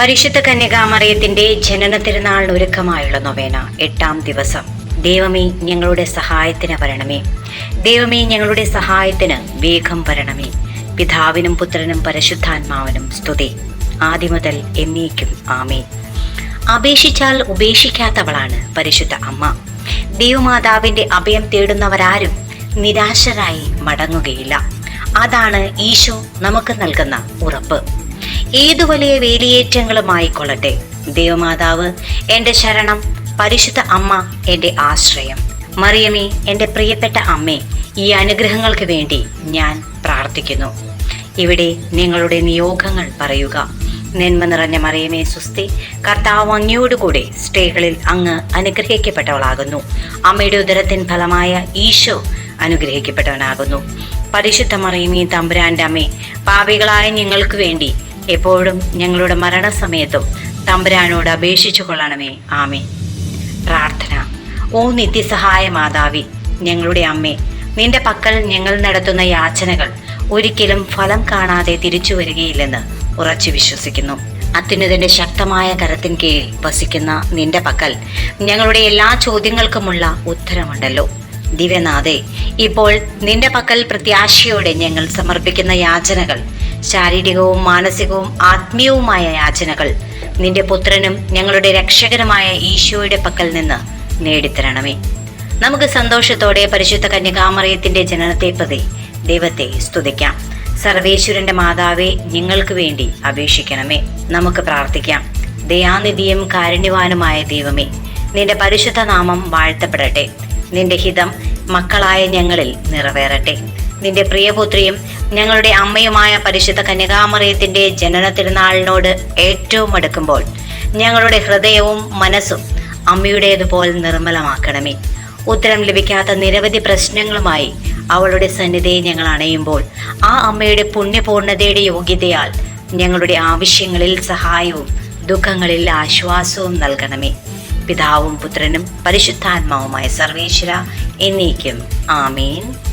പരിശുദ്ധ കന്യകാമറിയത്തിന്റെ ജനന തിരുനാളിന് ഒരുക്കമായുള്ള നൊവേന എട്ടാം ദിവസം. ദൈവമേ ഞങ്ങളുടെ സഹായത്തിന് വരണമേ. ദൈവമേ ഞങ്ങളുടെ സഹായത്തിന് വേഗം വരണമേ. പിതാവിനും പുത്രനും പരിശുദ്ധാത്മാവിനും സ്തുതി. ആദ്യ മുതൽ എന്നേക്കും ആമേ അപേക്ഷിച്ചാൽ ഉപേക്ഷിക്കാത്തവളാണ് പരിശുദ്ധ അമ്മ. ദൈവമാതാവിന്റെ അഭയം തേടുന്നവരാരും നിരാശരായി മടങ്ങുകയില്ല. അതാണ് ഈശോ നമുക്ക് നൽകുന്ന ഉറപ്പ്. ഏതു വലിയ വേലിയേറ്റങ്ങളുമായിക്കൊള്ളട്ടെ? ദൈവമാതാവ് എന്റെ ശരണം പരിശുദ്ധ അമ്മ എന്റെ ആശ്രയം. മറിയമേ എന്റെ പ്രിയപ്പെട്ട അമ്മേ ഈ അനുഗ്രഹങ്ങൾക്ക് വേണ്ടി ഞാൻ പ്രാർത്ഥിക്കുന്നു. ഇവിടെ നിങ്ങളുടെ നിയോഗങ്ങൾ പറയുക. നന്മ നിറഞ്ഞ മറിയമേ സുസ്തി കർത്താവ് അങ്ങയോടുകൂടെ സ്ത്രീകളിൽ അങ്ങ് അനുഗ്രഹിക്കപ്പെട്ടവളാകുന്നു. അമ്മയുടെ ഉദരത്തിൻ ഫലമായ ഈശോ അനുഗ്രഹിക്കപ്പെട്ടവനാകുന്നു. പരിശുദ്ധ മറിയമേ തമ്പുരാന്റെ അമ്മേ പാപികളായ ഞങ്ങൾക്ക് വേണ്ടി എപ്പോഴും ഞങ്ങളുടെ മരണസമയത്തും തമ്പുരാനോട് അപേക്ഷിച്ചു കൊള്ളണമേ. ആമേ പ്രാർത്ഥന. ഓ നിത്യസഹായ മാതാവി ഞങ്ങളുടെ അമ്മേ നിന്റെ പക്കൽ ഞങ്ങൾ നടത്തുന്ന യാചനകൾ ഒരിക്കലും ഫലം കാണാതെ തിരിച്ചു വരികയില്ലെന്ന് ഉറച്ചു വിശ്വസിക്കുന്നു. അത്യുന്നതിന്റെ ശക്തമായ കരത്തിൻ കീഴിൽ വസിക്കുന്ന നിന്റെ പക്കൽ ഞങ്ങളുടെ എല്ലാ ചോദ്യങ്ങൾക്കുമുള്ള ഉത്തരമുണ്ടല്ലോ. ദിവ്യനാഥേ ഇപ്പോൾ നിന്റെ പക്കൽ പ്രത്യാശയോടെ ഞങ്ങൾ സമർപ്പിക്കുന്ന യാചനകൾ ശാരീരികവും മാനസികവും ആത്മീയവുമായ യാചനകൾ. നിന്റെ പുത്രനും ഞങ്ങളുടെ രക്ഷകനുമായ ഈശോയുടെ പക്കൽ നിന്ന് നേടിത്തരണമേ. നമുക്ക് സന്തോഷത്തോടെ പരിശുദ്ധ കന്യകാമറിയത്തിന്റെ ജനനത്തെ പ്രതി ദൈവത്തെ സ്തുതിക്കാം. സർവേശ്വരന്റെ മാതാവെ ഞങ്ങൾക്ക് വേണ്ടി അപേക്ഷിക്കണമേ. നമുക്ക് പ്രാർത്ഥിക്കാം. ദയാനിധിയും കാരുണ്യവാനുമായ ദൈവമേ നിന്റെ പരിശുദ്ധ നാമം വാഴ്ത്തപ്പെടട്ടെ. നിന്റെ ഹിതം മക്കളായ ഞങ്ങളിൽ നിറവേറട്ടെ. നിന്റെ പ്രിയപുത്രിയും ഞങ്ങളുടെ അമ്മയുമായ പരിശുദ്ധ കന്യകാമറിയത്തിന്റെ ജനന തിരുനാളിനോട് ഏറ്റവും അടുക്കുമ്പോൾ ഞങ്ങളുടെ ഹൃദയവും മനസ്സും അമ്മയുടേതുപോലെ നിർമ്മലമാക്കണമേ. ഉത്തരം ലഭിക്കാത്ത നിരവധി പ്രശ്നങ്ങളുമായി അവളുടെ സന്നിധിയെ ഞങ്ങൾ അണയുമ്പോൾ ആ അമ്മയുടെ പുണ്യപൂർണതയുടെ യോഗ്യതയാൽ ഞങ്ങളുടെ ആവശ്യങ്ങളിൽ സഹായവും ദുഃഖങ്ങളിൽ ആശ്വാസവും നൽകണമേ. പിതാവും പുത്രനും പരിശുദ്ധാത്മാവുമായ സർവേശ്വര എന്നേക്കും. ആമേൻ.